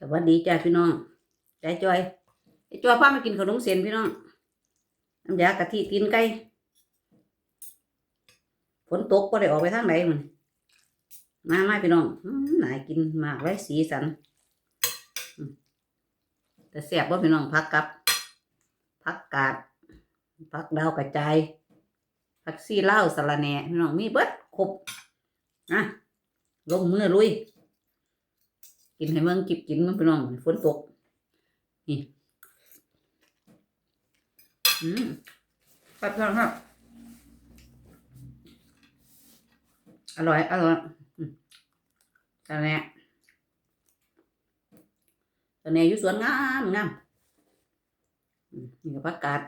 สวัสดีจ้าพี่น้องใจจอยใจจอยพามากินขนมเส้นพี่น้องน้ำยากะทิตีนไก่ฝนตกก็ได้ออกไปทางไหนมันมามาพี่น้องอื้อน่ากินมากเลยสีสัน แต่แซ่บว่าพี่น้องพักกับ พักกาด พักดาวกระจาย พักซี่เล่าสะระแหน่พี่น้องมีเบิดครบนะลงมือลุย กินให้เมืองกิบกินมันพี่น้องฝนตก นี่อืมครับพี่องครับอร่อย อร่อยตอนนี้ตอนนี้อยู่สวนงามงามนี่ก็ผักกาด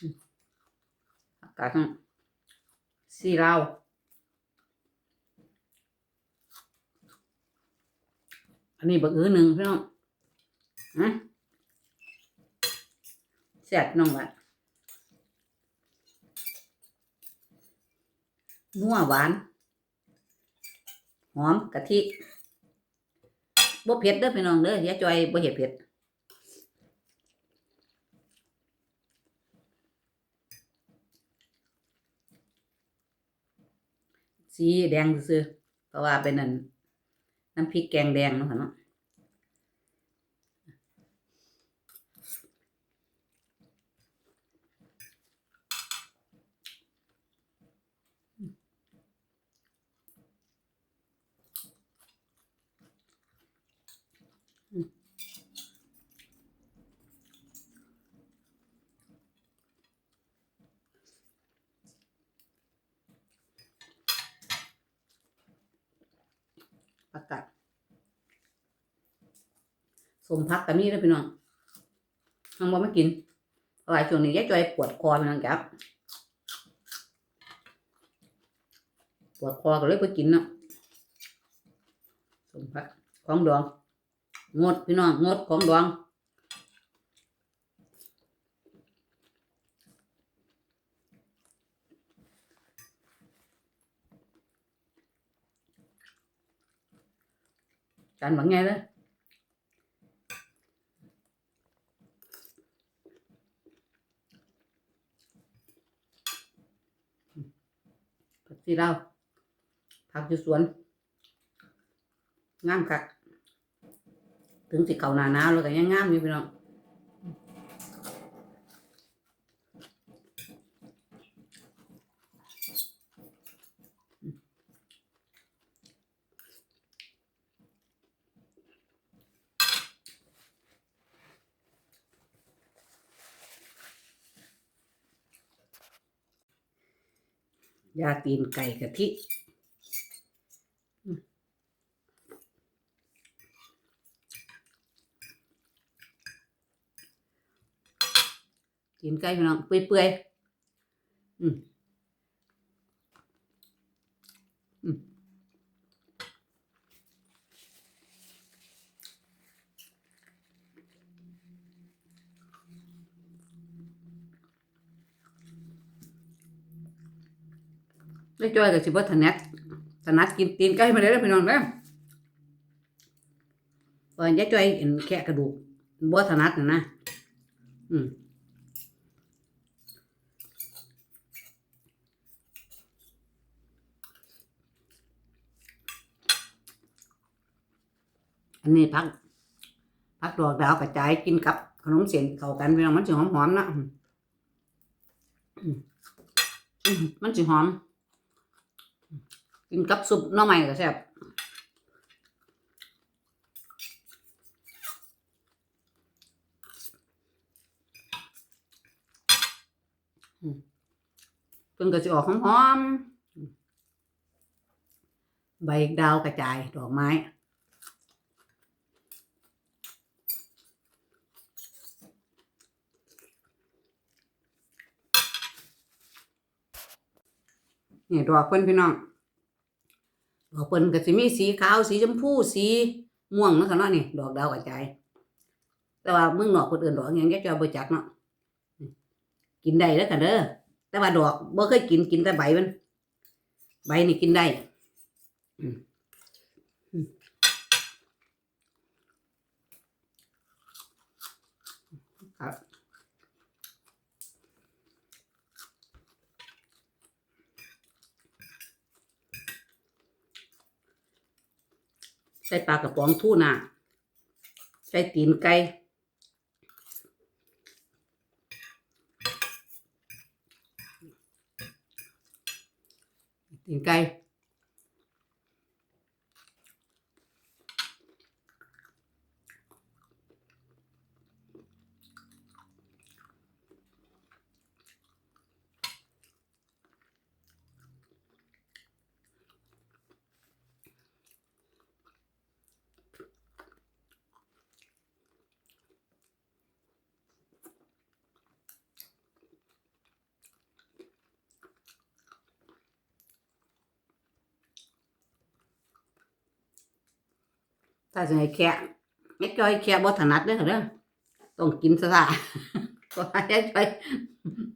อืมผักกาดทั้งสีลาว อั นนี้บักอื้อหนึ่งพี่น้องอะแซ่บน้องละนัวหวาน หอมกะทิบ่เผ็ดเด้อพี่น้องเด้ออย่าจอยบ่เห็ดเผ็ดสีแดงซื่อเพราะว่าเป็นนั่น น้ำพริกแกงแดงเนาะค่ะเนาะ ผักกาดสมพักกับนี่ด้วยพี่น้องทางบ่ไม่กินเพราะว่าช่วงนี้ยายจอยปวดคอพี่น้องครับปวดคอก็เลยไปกินเนาะสมพักของดองงดพี่น้องงดของดอง จาน bằng nghe đó ผักชีลาวผักอยู่สวนงามคักถึงสิเขาหนาหนาวแล้วก็ยังงามอยู่พี่น้อง ยาตีนไก่กะทิตีนไก่พี่น้องเปื่อยๆอืม ไม่จ้อยกับสิบ่ถนัดถนัดกินตีนไก่มาเลยนะพี่น้องนะเพราะยายจ้อยเห็นแค่กระดูกบ่ถนัดนะนะ อืมอันนี้พักพักดอกดาวกระจายกินกับขนมเส้นเข้ากันพี่น้องมันสิหอมๆนะมันสิหอม กินกับซุปหน่อไม้ก็แซ่บเพิ่นก็สิออกหอมๆ ใบดาวกระจายดอกไม้นี่ดอกเพิ่นพี่น้อง ดอกเปิ้นก็สิมีสีขาวสีชมพูสีม่วงเนาะค่ะเนาะนี่ดอกดาวกระจายแต่ว่าเมืองนอกคนอื่นดอกอยังแกจะบ่จักเนาะกินได้แล้วกันเด้อแต่ว่าดอกบ่เคยกินกินแต่ใบมัน ใบนี่กินได้ อืมอืมครับ ใส่ปลากระป๋องทูน่าใส่ตีนไก่ตีนไก่ ถ้าจะให้แคะไม่จ้อยแคะบ่ถนัดเด้อเด้อต้องกินซะซ่าก็ให้จ้อย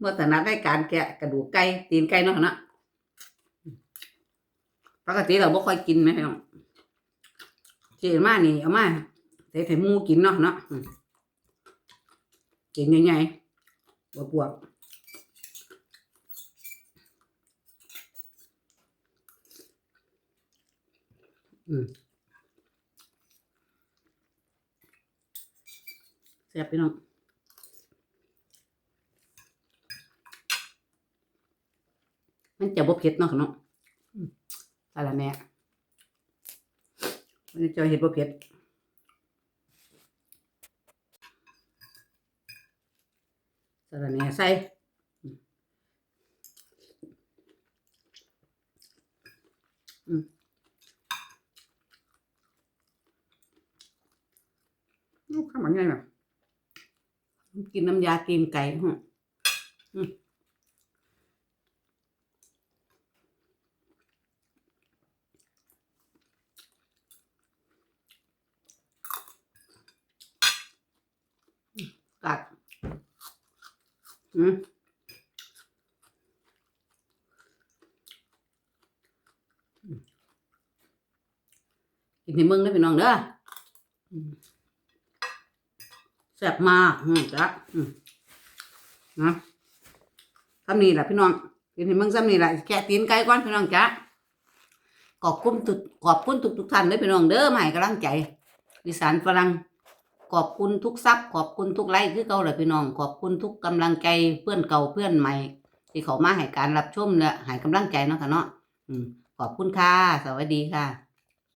บ่ถนัดในการแกะกระดูกไก่ตีนไก่เนาะเนาะปกติเราบ่ค่อยกินไหมพี่น้องที่มานี่เอามาใส่ไข่หมูกินเนาะเนาะกินใหญ่ๆบวบอืม ซ่บพี่น้องมันจะบ่เผ็ดเนาะเนาะอืมอะละแม่มันจะเห็ดบ่เผ็ดสาระแหน่ใส่อืมอืมลูกข้าวมันไงแบบ กินน้ำยากินไก่ฮะกัดอืมกินในเมืองได้พี่น้องเด้อ แซ่บมากอืมจ้ะอืมนะทำนี่แหละพี่น้องกินในมืองซ้ำนี่แหละแกะตีนไก่ก่อนพี่น้องจ้ะขอบคุณทุกขอบคุณทุกทุกท่านเด้อพี่น้องเด้อให้กำลังใจดิสานฝรั่งขอบคุณทุกซับขอบคุณทุกไลค์คือเก่าเลยพี่น้อง ขอบคุณทุกกำลังใจเพื่อนเก่าเพื่อนใหม่ ที่เขามาให้การรับชมและให้กำลังใจเนาะค่ะเนาะอืมขอบคุณค่ะ สวัสดีค่ะ